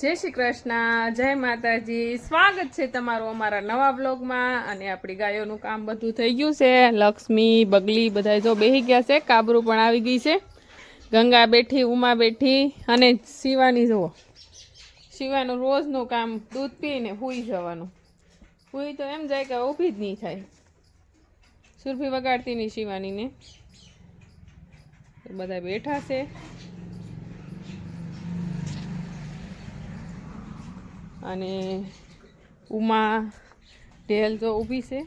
જય શ્રી કૃષ્ણ. જય માતાજી. સ્વાગત છે તમારું અમારા નવા બ્લોગમાં અને આપણી ગાયોનું કામ બધું થઈ ગયું છે. લક્ષ્મી, બગલી બધા જો બેહી ગયા છે. કાબરું પણ આવી ગઈ છે. ગંગા બેઠી, ઉમા બેઠી અને શિવાની જુઓ. શિવાનું રોજનું કામ દૂધ પીને સૂઈ જવાનું. સૂઈ તો એમ જાય કે ઊભી જ નહીં થાય. સુરભી વગાડતી નહીં શિવાનીને. બધા બેઠા છે. અને ઉમા ઢેલ તો ઊભી છે.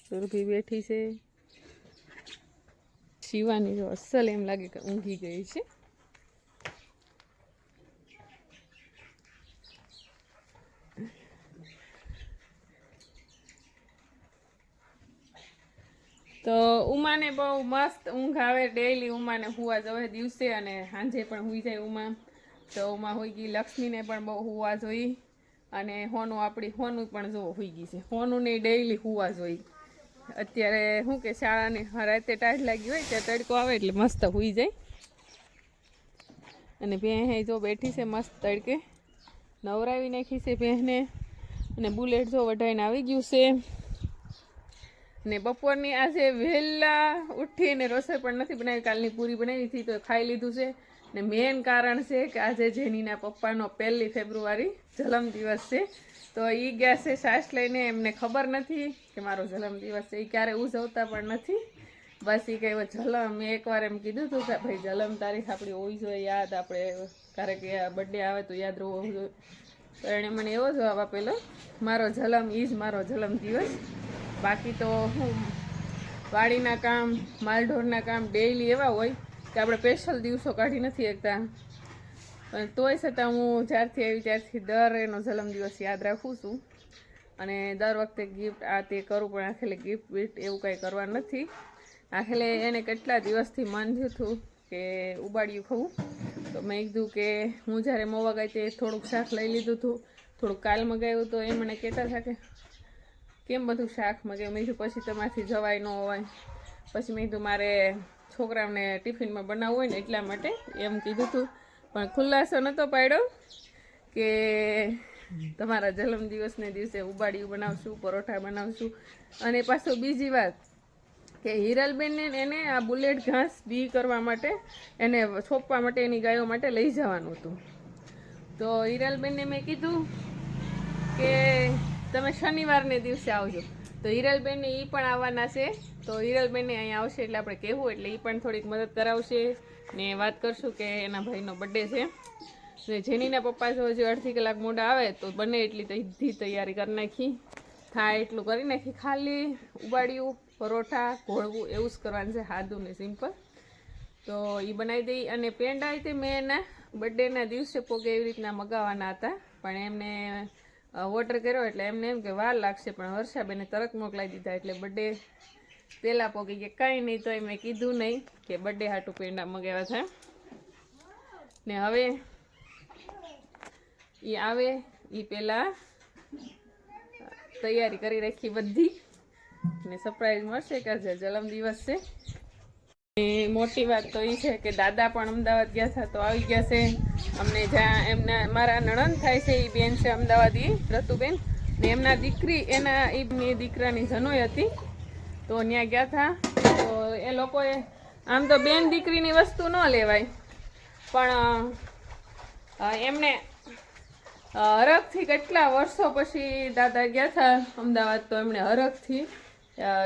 સુરભી બેઠી છે. શિવાની તો અસલ એમ લાગે કે ઊંઘી ગઈ છે. તો ઉમાને બહુ મસ્ત ઊંઘ આવે ડેઈલી ઉમાને હુવા જવે દિવસે અને સાંજે પણ હુઈ જાય ઉમા. તો ઉમા હોઈ ગઈ. લક્ષ્મીને પણ બહુ હુવા જોઈ. અને હોનું આપણી, હોનું પણ જો હોઈ ગઈ છે. હોનું નહીં ડેઈલી હુવા જોઈ. અત્યારે શું કે શાળાને રાતે ટાઈટ લાગી હોય ત્યાં તડકો આવે એટલે મસ્ત હુઈ જાય. અને ભેં જો બેઠી છે મસ્ત તડકે. નવરાવી નાખી છે ભેંને અને બુલેટ જો વઢાઈને આવી ગયું છે. ને બપોરની આજે વહેલા ઉઠીને રસોઈ પણ નથી બનાવી, કાલની પૂરી બનાવી હતી તો ખાઈ લીધું છે. ને મેન કારણ છે કે આજે જેનીના પપ્પાનો પહેલી ફેબ્રુઆરી જન્મ દિવસ છે. તો એ ગયા છે સાસ લઈને, એમને ખબર નથી કે મારો જન્મ દિવસ છે. એ ક્યારે ઉજવતા પણ નથી. બસ એ કહે જલમ. મેં એકવાર એમ કીધું હતું કે, ભાઈ, જલમ તારીખ આપણી હોવી જોઈએ, યાદ આપણે ક્યારેક બર્થડે આવે તો યાદ રહેવું જોઈએ. તો એણે મને એવો જવાબ આપેલો, મારો જલમ એ જ મારો જલમ દિવસ. બાકી તો વાડીના કામ, માલઢોરના કામ ડેઈલી એવા હોય કે આપણે સ્પેશિયલ દિવસો કાઢી નથી શકતા. પણ તોય છતાં હું જ્યારથી આવી ત્યારથી દર એનો જન્મદિવસ યાદ રાખું છું. અને દર વખતે ગિફ્ટ આ તે કરું, પણ આખેલે ગિફ્ટ બિફ્ટ એવું કાંઈ કરવા નથી. આખેલે એને કેટલા દિવસથી મન થયું હતું કે ઉબાડ્યું ખવું. તો મેં કીધું કે હું જ્યારે મોવા ગઈ તે થોડુંક શાક લઈ લીધું હતું, થોડુંક કાલ મગાવ્યું તો એ મને કહેતા હતા કે કેમ બધું શાક કે મેં પછી તમારાથી જવાય ન હોય. પછી મેં મારે છોકરાઓને ટિફિનમાં બનાવવું હોય ને એટલા માટે એમ કીધું હતું પણ ખુલ્લાસો નહોતો પાડ્યો કે તમારા જન્મદિવસને દિવસે ઉબાડિયું બનાવશું, પરોઠા બનાવશું. અને પાછું બીજી વાત કે હિરલબેનને એને આ બુલેટ ઘાસ બી કરવા માટે એને છોપવા માટે એની ગાયો માટે લઈ જવાનું હતું. તો હિરલબેનને મેં કીધું કે તમે શનિવારને દિવસે આવજો. તો હિરલબેનને એ પણ આવવાના છે. તો હિરલબેનને અહીંયા આવશે એટલે આપણે કહેવું, એટલે એ પણ થોડીક મદદ કરાવશે. ને વાત કરશું કે એના ભાઈનો બર્થડે છે. ને જેનીના પપ્પા જો હજી અડધી કલાક મોડા આવે, તો બને એટલી સીધી તૈયારી કરી નાખી. થાય એટલું કરી નાખી. ખાલી ઉબાડ્યું, પરોઠા, ઘોળવું, એવું જ કરવાનું છે. સાદું ને સિમ્પલ. તો એ બનાવી દઈ. અને પેંડા તે મેં એના બર્થડેના દિવસે પોગે એવી રીતના મગાવવાના હતા. પણ એમને ઓર્ડર કર્યો એટલે એમને એમ કે વાર લાગશે, પણ વર્ષાબેને તરત મોકલાવી દીધા એટલે બર્થડે પહેલાં પોગી કે કાંઈ નહીં તો મેં કીધું નહીં કે બર્થડે હાટું પેંડા મગાવ્યા છે ને હવે એ આવે એ પહેલાં તૈયારી કરી રાખી બધી. ને સરપ્રાઈઝ મળશે કે આજે જન્મદિવસ છે. ને મોટી વાત તો એ છે કે દાદા પણ અમદાવાદ ગયા હતા તો આવી ગયા છે. અમને જ્યાં એમના, મારા નણંદ થાય છે એ બેન છે અમદાવાદ રતુબેન ને એમના દીકરી, એના એ દીકરાની જનોઈ હતી. તો ત્યાં ગયા હતા તો એ લોકોએ, આમ તો બેન દીકરીની વસ્તુ ન લેવાય. પણ એમને હરખથી કેટલા વર્ષો પછી દાદા ગયા હતા અમદાવાદ, તો એમણે હરખથી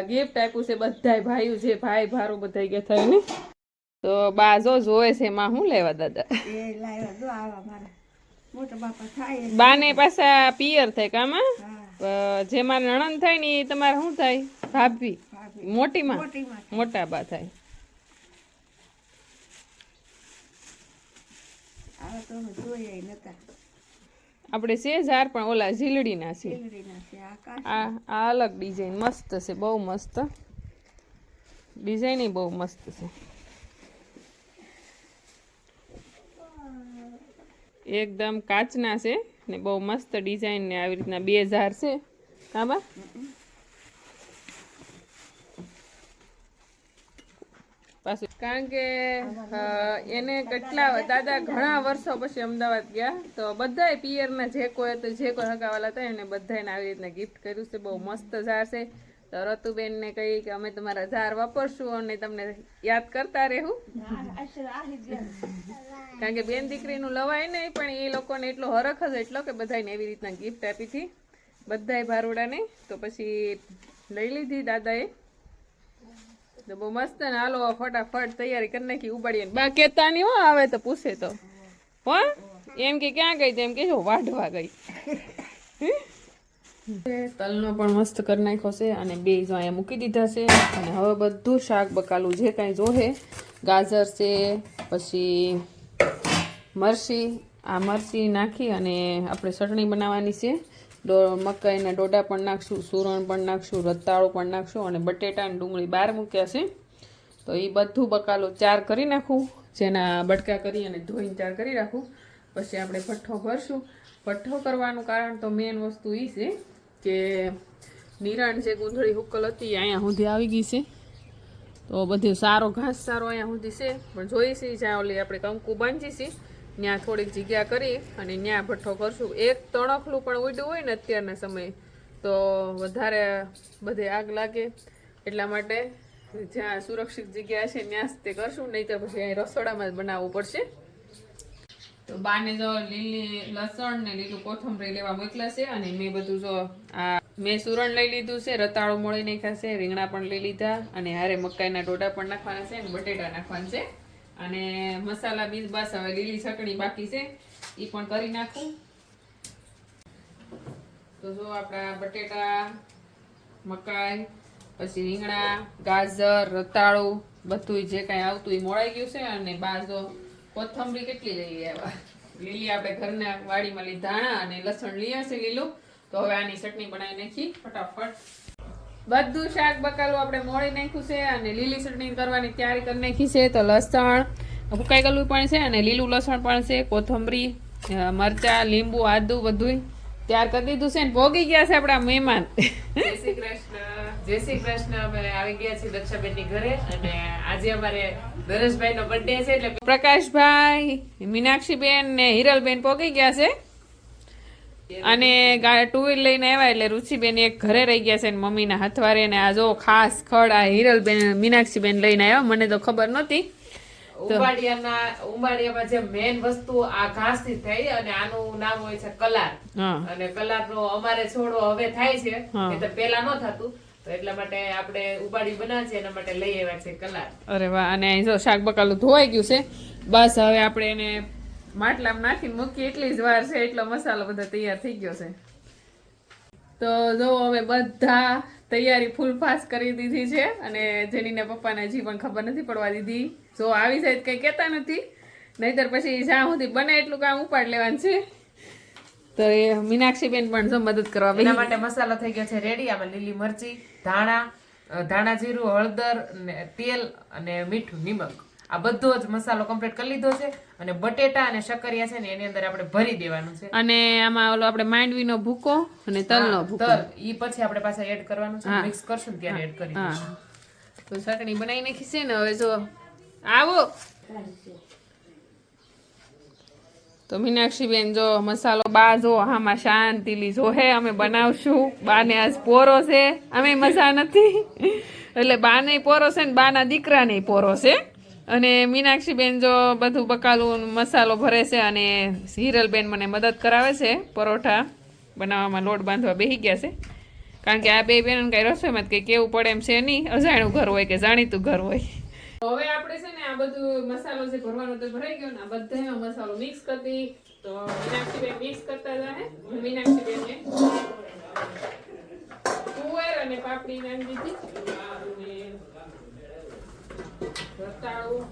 ગિફ્ટ આપ્યું છે બધાય ભાઈઓ છે ભાઈ ભારું બધા ગયા થાય ને? તો બા જો જોવે છે એમાં શું લેવા દાદા? જો. બાને પાછા પિયર થાય કામાં જે મારા નણંદ થાય ને એ તમારે શું થાય? ભાભી. મોટીમાં? મોટા બા થાય. આવા તો જોઈએ નતા. આપણે છે ઝાર પણ ઓલા ઝીલડીના છે. આ આ અલગ ડિઝાઇન મસ્ત છે બહુ મસ્ત. ડિઝાઇન બહુ મસ્ત છે. એકદમ કાચના છે ને બહુ મસ્ત ડિઝાઇન ને આવી રીતના બે ઝાર છે. કાબા પાછું. કારણ કે એને કેટલા દાદા ઘણા વર્ષો પછી અમદાવાદ ગયા. તો બધાય પિયરના જે કોઈ હતું જે કોઈ હકાવાલા હતા એને બધાને આવી રીતના ગિફ્ટ કર્યું છે. બહુ મસ્ત ઝાડ છે. તો રતુબેનને કહી કે અમે તમારા ઝાડ વાપરશું અને તમને યાદ કરતા રહેવું. કારણ કે બેન દીકરીનું લવાય નહીં પણ એ લોકોને એટલો હરખ જ એટલો કે બધાને એવી રીતના ગિફ્ટ આપી હતી. બધાએ ભારુડાને. તો પછી લઈ લીધી દાદાએ. તો બહુ મસ્ત ને હાલો, ફટાફટ તૈયારી કરી નાખી, ઉબાડીએ બા કેતા નહીં હો, આવે તો પૂછે તો. હો? એમ કે, ક્યાં ગઈ તેમ કે વાઢવા ગઈ. તલનો પણ મસ્ત કરી નાખ્યો છે અને બે જો અહીંયા મૂકી દીધા છે. અને હવે બધું શાક બકાલું જે કાંઈ જોહે, ગાજર છે, પછી મરસી, આ મરચી નાખી અને આપણે ચટણી બનાવવાની છે. મકાઈના ડોડા પણ નાખશું, સુરણ પણ નાખશું, રતાળું પણ નાખશું અને બટેટા અને ડુંગળી બહાર મૂક્યા છે. તો એ બધું બકાલું ચાર કરી નાખું, જેના બટકા કરી અને ધોઈને ચાર કરી રાખું. પછી આપણે ભઠ્ઠો ભરશું. ભઠ્ઠો કરવાનું કારણ તો મેન વસ્તુ એ છે કે નિરાણ જે ગુંદળી હુકલ હતી અહીંયા સુધી આવી ગઈ છે. તો બધો સારો ઘાસ સારો અહીંયા સુધી છે. પણ જોઈશી જ્યાં ઓલી આપણે કંકુ બાંધીશી ત્યાં થોડીક જગ્યા કરી અને ત્યાં ભઠ્ઠો કરશું. એક તણખલું પણ ઉડ્યું હોય ને અત્યારના સમયે, તો વધારે બધે આગ લાગે. એટલા માટે જ્યાં સુરક્ષિત જગ્યા છે ત્યાં તે કરશું નહીં તો પછી અહીં રસોડામાં જ બનાવવું પડશે. તો બાને જો લીલી લસણ ને લીલું કોથમરી લેવા મોકલા છે અને મેં બધું જો આ મેં સુરણ લઈ લીધું છે, રતાળું મળી નાખ્યા છે, રીંગણા પણ લઈ લીધા અને હારે મકાઈના ડોડા પણ નાખવાના છે અને બટેટા નાખવાના છે. અને મસાલા બીજ બસ હવે લીલી ચટણી બાકી છે. એ પણ કરી નાખું. તો જો આપણા બટેટા, મકાઈ, પછી રીંગણા, ગાજર, રતાળું બધું જે કાંઈ આવતું એ મોળાઈ ગયું છે અને બાજુ કોથમરી કેટલી લઈ આવ્યા. લીલી આપણે ઘરના વાડીમાં લીધા અને લસણ લીયા છે લીલું. તો હવે આની ચટણી બનાવી નાખી ફટાફટ. બધું શાક બકાલું આપણે મોળી નાખ્યું છે અને લીલી ચટણી કરવાની તૈયારી કરી નાખી છે તો લસણ ફૂકાઈ ગયેલું પણ છે અને લીલું લસણ પણ છે કોથમરી મરચાં લીંબુ આદુ બધુંય તૈયાર કરી દીધું છે ને ભોગી ગયા છે આપણા મહેમાન. જય શ્રી કૃષ્ણ. જય શ્રી કૃષ્ણ. અમે આવી ગયા છીએ દક્ષાબેનની ઘરે અને આજે અમારે નરેશભાઈ નો બર્થડે છે એટલે પ્રકાશભાઈ મીનાક્ષીબેન ને હિરલબેન પોગી ગયા છે. અને ટુ વ્હીલ લઈને આવ્યા એટલે રુચિબેન એક ઘરે રહી ગયા છે ને મમ્મીના હાથવારે ને આ જો ખાસ ખડ આ હિરલબેન મીનાક્ષીબેન લઈને આવ્યા. મને તો ખબર નહોતી. ઉંબાડિયાના ઉંબાડિયામાં જે મેન વસ્તુ આ ઘાસ થઈ અને આનું નામ હોય છે કલાર. અને કલાર નો અમારે છોડો હવે થાય છે. એ તો પેલા ન થતું. તો એટલા માટે આપણે ઉબાડી બનાવીએ એના માટે લઈ આવ્યા છે કલાર. અરે વાહ અને જો શાક બકાલું ધોવાઈ ગયું છે. બસ હવે આપણે એને માટલામાં નાખીને મૂકી એટલી જ વાર છે એટલો મસાલો બધો તૈયાર થઈ ગયો છે. તો જો અમે બધા તૈયારી ફૂલ ફાસ કરી દીધી છે અને જેનીને પપ્પાને હજી પણ ખબર નથી પડવા દીધી. જો આવી જાય કંઈ કહેતા નથી. નહીતર પછી જ્યાં સુધી બને એટલું કામ ઉપાડ લેવાનું છે. તો એ મીનાક્ષીબેન પણ જો મદદ કરવા એના માટે મસાલો થઈ ગયો છે રેડી આમાં લીલી મરચી ધાણા ધાણા જીરું હળદર ને તેલ અને મીઠું નિમક. આ બધો જ મસાલો કમ્પ્લીટ કરી લીધો છે અને બટેટા અને શક્કરિયા છે ને એની અંદર આપણે ભરી દેવાનું છે. અને આમાં ઓલો આપણે માંડવીનો ભૂકો અને તલનો ભૂકો. તલ. ઈ પછી આપણે પાછા એડ કરવાનું છે. મિક્સ કરશું ત્યારે એડ કરી દઈશું. તો ચટણી બનાવી નાખી છે ને હવે જો આવો. તો મીનાક્ષીબેન જો મસાલો બા જો આમાં શાંતિલી જો હે અમે બનાવશું. બાને આજ પોરો છે. અમે મજા નથી. એટલે બાને પોરો છે ને બાના દીકરાને પોરો છે. અને મીનાક્ષીબેન જો બધું બકાલું મસાલો ભરે છે અને હિરલબેન મને મદદ કરાવે છે પરોઠા બનાવવામાં લોટ બાંધવા બેસી ગયા છે. કારણ કે આ બે બેન કઈ રસોઈમાં કઈ કેવું પડે એમ છે નહીં. અજાણ્યું ઘર હોય કે જાણીતું ઘર હોય. હવે આપણે છે ને આ બધું મસાલો જે ભરવાનો તો ભરાઈ ગયો ને આ બધા મસાલો મિક્સ કરતી. તો મીનાક્ષીબેન મિક્સ કરતા જાહે હું. મીનાક્ષીબેનને કુવર અને પાપડી નાખી દીધી. રતાળું,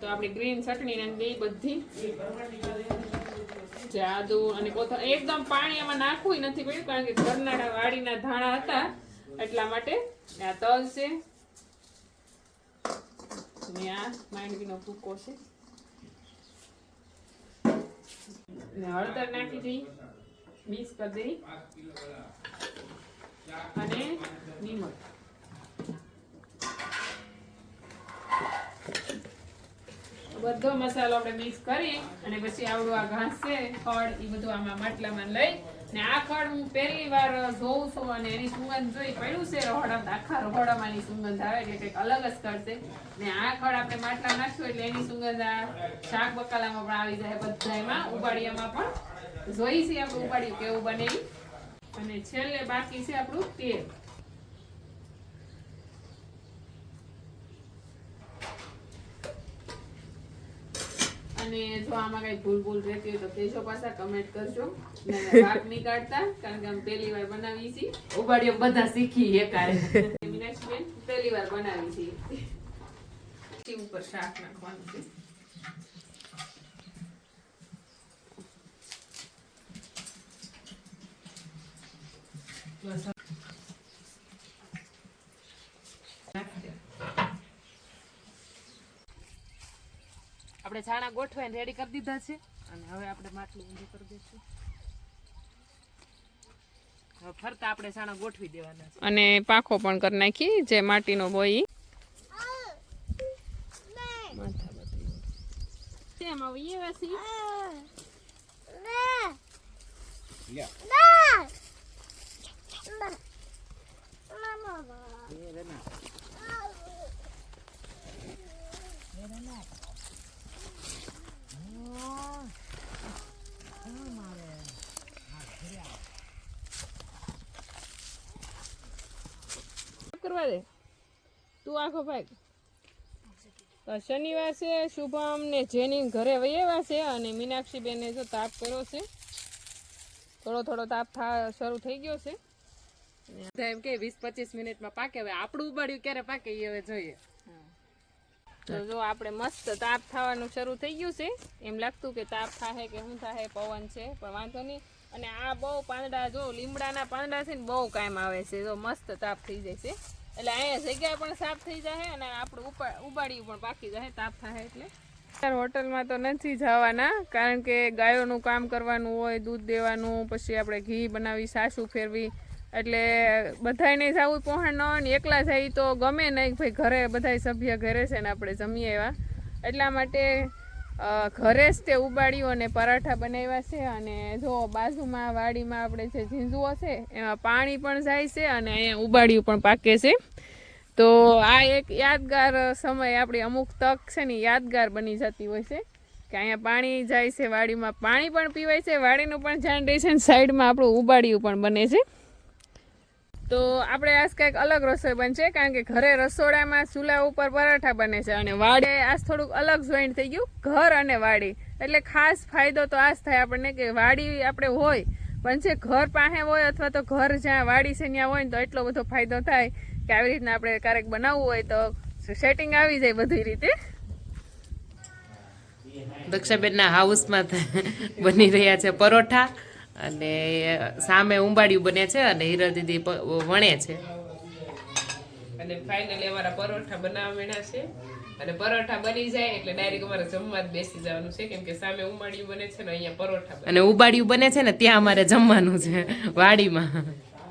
તો આપણી ગ્રીન ચટણી ને દઈ બધી. જાદુ અને કોથળ એકદમ પાણી એમાં નાખવું નથી પડ્યું, કારણ કે ઘરના વાડીના ધાણા હતા, એટલા માટે આ તલ છે. ને આ માંડવીનો ભૂકો છે. હળદર નાખી દઈ મિક્સ કરી દઈ. અને નિમક. બધો મસાલો આપણે મિક્સ કરી અને પછી આવડું આ ઘાસ છે ખડ એ બધું આમાં માટલામાં લઈ ને આ ખડ હું પહેલી વાર જોઉં છું અને એની સુગંધ જોઈ પડ્યું છે. રહોડામાં, આખા રહોડામાં એની સુગંધ આવે એટલે કંઈક અલગ જ કરશે ને આ ખડ આપણે માટલા નાખશું એટલે એની સુગંધ આ શાક બકાલામાં પણ આવી જાય બધા એમાં ઉબાડિયામાં પણ જોઈ છે આપણે ઉબાડ્યું કેવું બને અને છેલ્લે બાકી છે આપણું તેલ. અને જો આમાં કઈ ભૂલ ભૂલ રહેતી હોય તો કેજો પાછા કમેન્ટ કરજો. વાક નહીં કાઢતા કારણ કે અમે પહેલી વાર બનાવી છીએ ઉબાડીઓ બધા શીખી એકારે. મીનાક્ષીબેન પહેલી વાર બનાવી છે. ઉપર શાક નાખવાનું છે. આપણે છાણા ગોઠવાઈને રેડી કરી દીધા છે. અને હવે આપણે માટલું ઊંધું કરી દઈશું. હવે ફરતા આપણે છાણા ગોઠવી દેવાના છે. અને પાખો પણ કરી નાખી જે માટીનો બોઈ. એમાં વ્યવસી તું આખો ભાગ. શનિવાર છે, શુભમ ને જેની ઘરે વૈયા છે અને મીનાક્ષી બેને જો તાપ કર્યો છે, થોડો થોડો તાપ શરૂ થઈ ગયો છે. એમ કે વીસ પચીસ મિનિટમાં પાકે, હવે આપણું ઉબાડ્યું ક્યારે પાકે એ હવે જોઈએ. તો જો આપણે મસ્ત તાપ થવાનું શરૂ થઈ ગયું છે. એમ લાગતું કે તાપ થાહે કે શું થાહે, પવન છે, પણ વાંધો નહીં. અને આ બહુ પાંદડા, જો લીમડાના પાંદડા છે ને બહુ કામ આવે છે. જો મસ્ત તાપ થઈ જાય છે. એટલે અહીંયા જગ્યા પણ સાફ થઈ જાય અને આપણું ઉપા ઉબાડિયું પણ પાકી જાય તાપ થાય એટલે. હોટલમાં તો નથી જવાના, કારણ કે ગાયોનું કામ કરવાનું હોય, દૂધ દેવાનું, પછી આપણે ઘી બનાવી, સાસુ ફેરવી. એટલે બધાને જવું પહોંચ ન હોય ને એકલા જાય તો ગમે નહીં, ભાઈ ઘરે બધા સભ્ય ઘરે છે ને આપણે જમીએ એવા. એટલા માટે ઘરે જ તે ઉબાડ્યું અને પરાઠા બનાવ્યા છે અને જો બાજુમાં, વાડીમાં આપણે જે ઝીંઝુઓ છે, એમાં પાણી પણ જાય છે અને અહીંયા ઉબાડ્યું પણ પાકે છે. તો આ એક યાદગાર સમય આપણી અમુક તક છે ને યાદગાર બની જતી હોય છે કે અહીંયા પાણી જાય છે, વાડીમાં પાણી પણ પીવાય છે, વાડીનું પણ ધ્યાન રહે છે અને સાઈડમાં આપણું ઉબાડિયું પણ બને છે. તો આપણે આજ કંઈક અલગ રસોઈ બનશે, કારણ કે ઘરે રસોડામાં ચૂલા ઉપર પરાઠા બને છે અને વાડે આજ થોડુંક અલગ જોઈન્ટ થઈ ગયું, ઘર અને વાડી. એટલે ખાસ ફાયદો તો આજ થાય આપણને કે વાડી આપણે હોય, પણ જે ઘર પાસે હોય અથવા તો ઘર જ્યાં વાડી છે ત્યાં હોય ને તો એટલો બધો ફાયદો થાય કે આવી રીતના આપણે ક્યારેક બનાવવું હોય તો સેટિંગ આવી જાય બધી રીતે. દક્ષાબેનના હાઉસમાં બની રહ્યા છે પરોઠા. અને સામે ઉંબાડિયું બને છે અને હીરા દીદી વણે છે. અને ફાઇનલી અમારા પરોઠા બનાવવા માંડ્યા છે. અને પરોઠા બની જાય એટલે ડાયરેક્ટ અમારે જમવા જ બેસી જવાનું છે. કેમ કે સામે ઉંબાડિયું બને છે ને અહીંયા પરોઠા અને ઉબાડિયું બને છે ને ત્યાં અમારે જમવાનું છે વાડીમાં.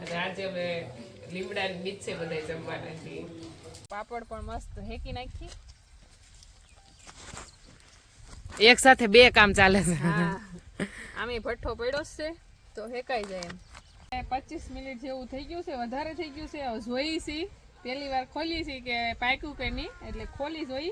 અને આજે અમે લીમડાની નીચે બધા જમવાના છીએ. પાપડ પણ મસ્ત હેકી નાખી. એક સાથે બે કામ ચાલે છે. આમે ભઠ્ઠો પડ્યો છે, તો હેકાઈ જાય એમ. પચીસ મિનિટ જેવું થઈ ગયું છે, વધારે થઈ ગયું છે. હવે જોઈ છી, પહેલી વાર ખોલી છી કે પાક્યું કે નહીં, એટલે ખોલી જોઈ.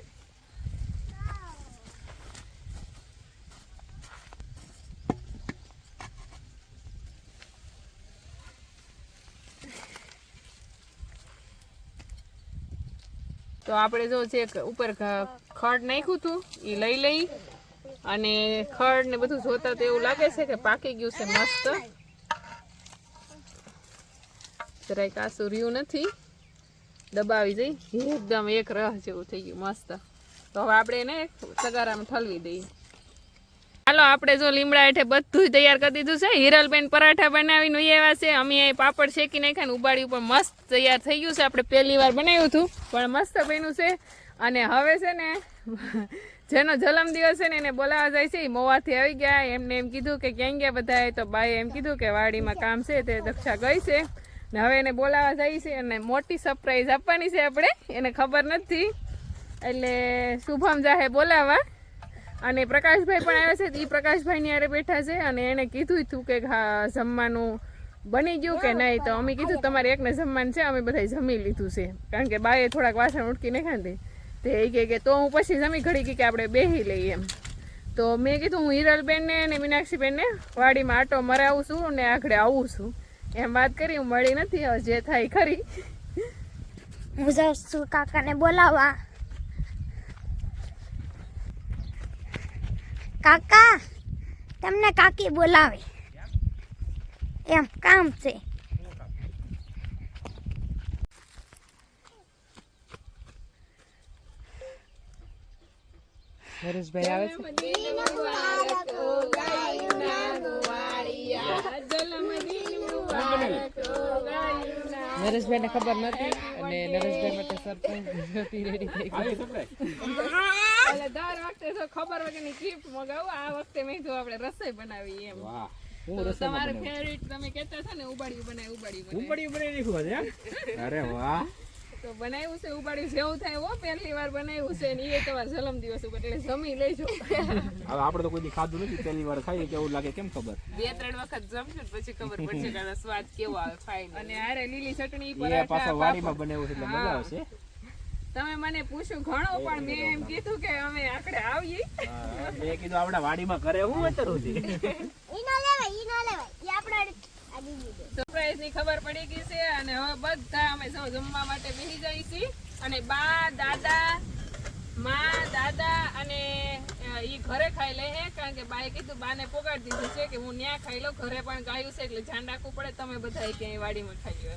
તો આપણે જો જે ઉપર ખડ નાખ્યું હતું એ લઈ લઈ. અને ખડ ને બધું જોતા તો એવું લાગે છે કે પાકી ગયું છે મસ્ત. જરાય કાસું રહ્યું નથી. દબાવી જઈ એકદમ એક રહ જેવું થઈ ગયું, મસ્ત. તો હવે આપણે એને સગારામાં ઠલવી દઈએ. હાલો, આપણે જો લીમડા હેઠે બધું જ તૈયાર કરી દીધું છે. હિરલબેન પરાઠા બનાવીને એવા છે. અમે અહીં પાપડ શેકી નાખ્યા ને ઉબાડ્યું પણ મસ્ત તૈયાર થઈ ગયું છે. આપણે પહેલી વાર બનાવ્યું હતું, પણ મસ્ત બન્યું છે. અને હવે છે ને જેનો જન્મદિવસ છે ને એને બોલાવા જાય છે મોવાથી આવી ગયા. એમને એમ કીધું કે ક્યાં ગયા બધા તો બાએ એમ કીધું કે વાડીમાં કામ છે, તે દક્ષા ગઈ છે. ને હવે એને બોલાવા જાય છે અને મોટી સરપ્રાઈઝ આપવાની છે આપણે. એને ખબર નથી. એટલે શુભમ જાહે બોલાવા. અને પ્રકાશભાઈ પણ આવ્યા છે એ પ્રકાશભાઈની હારે બેઠા છે અને એણે કીધું હતું કે જમવાનું બની ગયું કે નહીં? તો અમે કીધું, તમારે એકને જમવાનું છે, અમે બધા જમી લીધું છે. કારણ કે બાએ થોડાક વાસણ ઉટકી નાખ્યા ખાધી. તે એ કે તો હું પછી જમી ઘડી કે આપણે બેસી લઈએ એમ. તો મેં કીધું હું હિરલબેનને અને મીનાક્ષીબેનને વાડીમાં આટો મરાવું છું ને આગળ આવું છું. એમ વાત કરી, હું મળી નથી, હવે જે થાય ખરી. હું જાઉં છું કાકાને બોલાવવા. કાકા, તમને કાકી બોલાવે. એમ કામ છે. નરેશભાઈ આવે છે નરેશભાઈ ને ખબર નથી અને નરેશભાઈ માટે સરપંચ હતી રેડી થઈ ગઈ એટલે દર વખતે તો ખબર વગરની ગિફ્ટ મગાવું. આ વખતે મેં તો આપણે રસોઈ બનાવી એમ. તો તમારે ફેવરિટ તમે કહેતા હતા ને ઉબાડિયું બનાવી ઉબાડ્યું નાખ્યું અરે વાહ. તો બનાવ્યું છે ઉબાડ્યું જેવું થાય હો પહેલી વાર બનાવ્યું છે ને એ તમારે જલમ દિવસ ઉપર એટલે જમી લેજો. હવે આપણે તો કોઈ દી ખાધું નથી પહેલી વાર ખાઈએ કેવું લાગે કેમ ખબર? બે ત્રણ વખત જમશું પછી ખબર પડશે કે આનો સ્વાદ કેવો આવે ફાઈન અને આરે લીલી ચટણી એ પરાઠા પાછો વાડીમાં બનાવ્યું છે એટલે મજા આવશે. તમે મને પૂછ્યું ઘણો પણ મેં એમ કીધું કે અમે આકડે આવીએ. મેં કીધું આપણા વાડીમાં કરે હું અત્યારે સુધી ઈ ન લેવાય ઈ ન લેવાય ઈ આપણે આડી દીધું સરપ્રાઈઝની ખબર પડી ગઈ છે અને હવે બધા અમે સૌ જમવા માટે બેસી જઈએ છીએ અને બા, દાદા, મા, દાદા અને ઈ ઘરે ખાઈ લે હે, કારણ કે બાએ કીધું બાને પોગાડી દીધું છે કે હું ન્યા ખાઈ લઉં, ઘરે પણ ગાયું છે એટલે ધ્યાન રાખવું પડે, તમે બધા ક્યાંય વાડીમાં ખાઈ લો.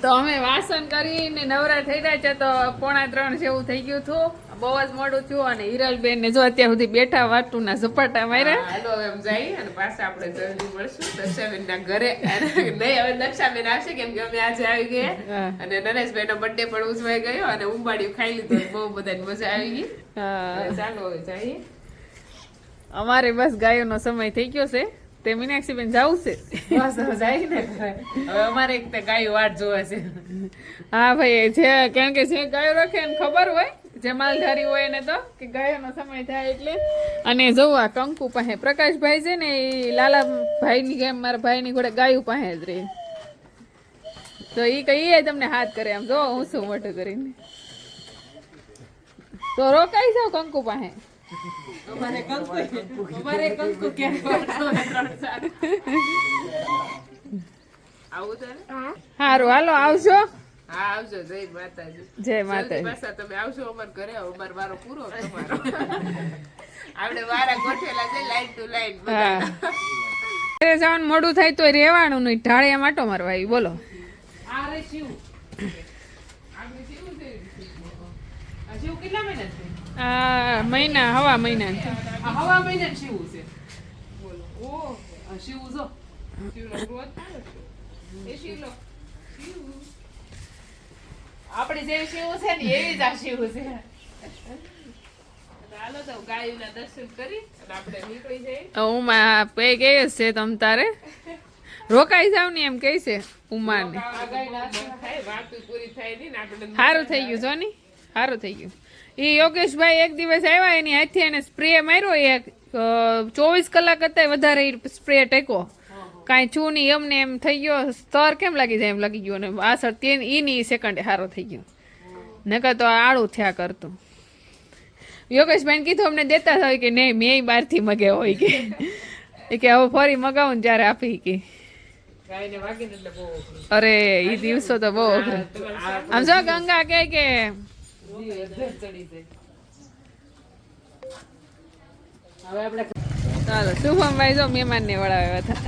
તો અમે વાસણ કરીને નવરા થઈ રહ્યા છે તો પોણા ત્રણ જેવું થઈ ગયું હતું. બહુ જ મોડું થયું અને હિરલબેન ને જો અત્યાર સુધી બેઠા વાટુના ઝપાટા માર્યા. હાલો હવે એમ જઈએ અને પાછા આપણે જલ્દી મળશું. દક્ષાબેન ના ઘરે. નહીં હવે દક્ષાબેન આવશે કેમ કે અમે આજે આવી ગયા. અને નરેશભાઈ નો બર્થડે પણ ઉજવાઈ ગયો અને ઉંબાડિયું ખાઈ લીધું. બહુ બધાની મજા આવી ગઈ. હા. ચાલો હવે જઈએ. અમારે બસ ગાયોનો સમય થઈ ગયો છે. તે મીનાક્ષીબેન જવું છે. બસ હવે જાય ને હવે અમારે એક તે ગાયો વાટ જોવે છે. હા ભાઈ જે કારણ કે જે ગાયો રાખે એને ખબર હોય જે માલધારી હોય એને તો કે ગાયોનો સમય થાય એટલે. અને જોવું આ કંકુ પાસે પ્રકાશભાઈ છે ને એ લાલા ભાઈની જેમ મારા ભાઈની ઘોડે ગાયું પાસે જ રહી. તો એ કહીએ તમને હાથ કરે આમ. જો હું શું મોટું કરીને. તો રોકાઈ જાવ કંકુ પાસે. અમારે કંકુ કંકુ. આવું તો? સારું હાલો આવજો. હા આવજો. જય માતાજી. જય માતાજી. પાછા તમે આવશો અમાર ઘરે. અમાર વારો પૂરો તમારો. આપણે વારા ગોઠવેલા છે લાઈન ટુ લાઈન ઘરે જવાનું મોડું થાય તો રહેવાનું નહીં. ઢાળિયા માટો મારવા બોલો. આ રે શિવ. આપણે શિવ શિવ કેટલા મહિના છે? આ મહિના હવા મહિના આ હવા મહિના શિવું છે? બોલો. ઓ. જો. એ શિવલો શિવ આપણે જે શિવ છે ને એવી જ આ શિવ છે. હાલો તો ગાયુના દર્શન કરી આપણે નીકળી જઈએ. ઉમા પે કહે છે તમ તારે? રોકાઈ જાવ ને એમ કહે છે ઉમાને. ને સારું થઈ ગયું જોની સારું થઈ ગયું. એ યોગેશભાઈ એક દિવસ આવ્યા એની હાથથી એને સ્પ્રે માર્યો એક ચોવીસ કલાક હતા વધારે સ્પ્રે ટેકો. કાંઈ છું નહીં એમને એમ થઈ ગયો સ્તર કેમ લાગી જાય એમ લાગી ગયું અને આ સર તે એની સેકન્ડે સારો થઈ ગયો. નકર તો આળું થયા કરતું. યોગેશભાઈને કીધું અમને દેતા હોય કે નહીં મેં બહારથી મગાવ્યો હોય કે. એ કે હવે ફરી મગાવું ને ત્યારે આપી કે. અરે એ દિવસો તો બહુ આમ જો ગંગા કે કે હવે આપણે ચાલો શુભમભાઈ જો મહેમાનને વળાવ્યા હતા.